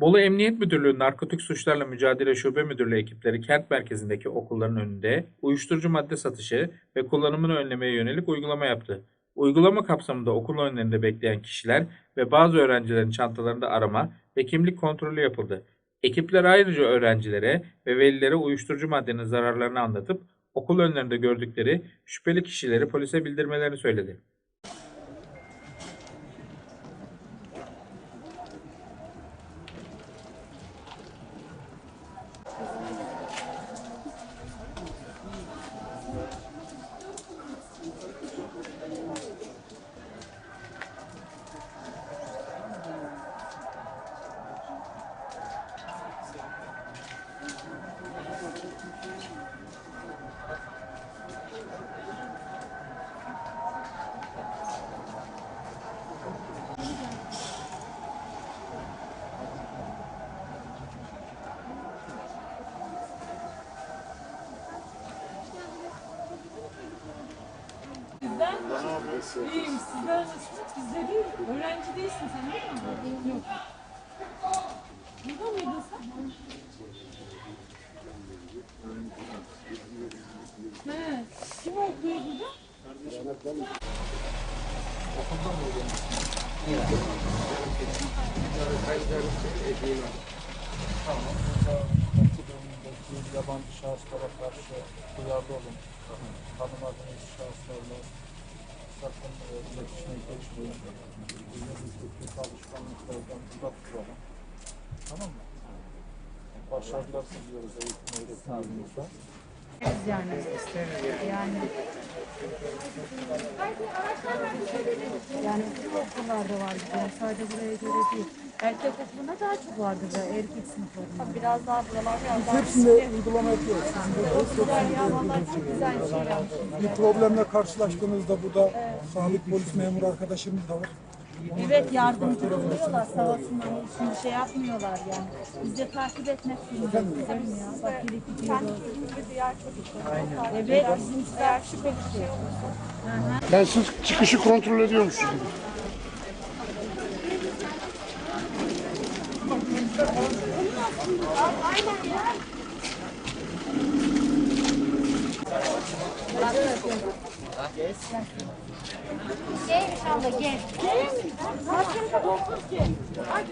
Bolu Emniyet Müdürlüğü Narkotik Suçlarla Mücadele Şube Müdürlüğü ekipleri kent merkezindeki okulların önünde uyuşturucu madde satışı ve kullanımını önlemeye yönelik uygulama yaptı. Uygulama kapsamında okul önlerinde bekleyen kişiler ve bazı öğrencilerin çantalarında arama ve kimlik kontrolü yapıldı. Ekipler ayrıca öğrencilere ve velilere uyuşturucu maddenin zararlarını anlatıp okul önlerinde gördükleri şüpheli kişileri polise bildirmelerini söyledi. Sizden iyiyim. Sizler nasılsınız? Bizler iyi. Öğrenci değilsin sen değil mi? Yok. Burada mıydın sen? He. Kim okuyor burada? okuduğundaki yabancı şahıslara karşı duyarlı olun. Tanımadığınız şahıslarla iletişime geçmeyin. Bilmediğiniz alışkanlıklardan uzak duralım. Tamam mı? Başarılar diliyoruz eğitim öğretimimizde. Biz yani yani yani bütün okullarda var yani sadece buraya göre değil. Erkek okulunda daha çok vardır da erkek sınıflarında. Biraz daha buralar biraz daha Hepsinde uygulama yapıyoruz. güzel ya. Vallahi çok güzel bir şey yapmışsınız. Bir problemle karşılaştığınızda burada sağlık polis memuru arkadaşımız da var. Evet yardımcı oluyorlar sağ olsunlar. Şimdi şey yapmıyorlar yani. Biz de takip etmek zorundayız. Ya. Bak. Kendi diğer çocuklar. Evet bizimkiler şüpheli şey. Ben siz çıkışı kontrol ediyormuşum. Gel inşallah gel. Gel. Zaten dokuz gel. Hadi.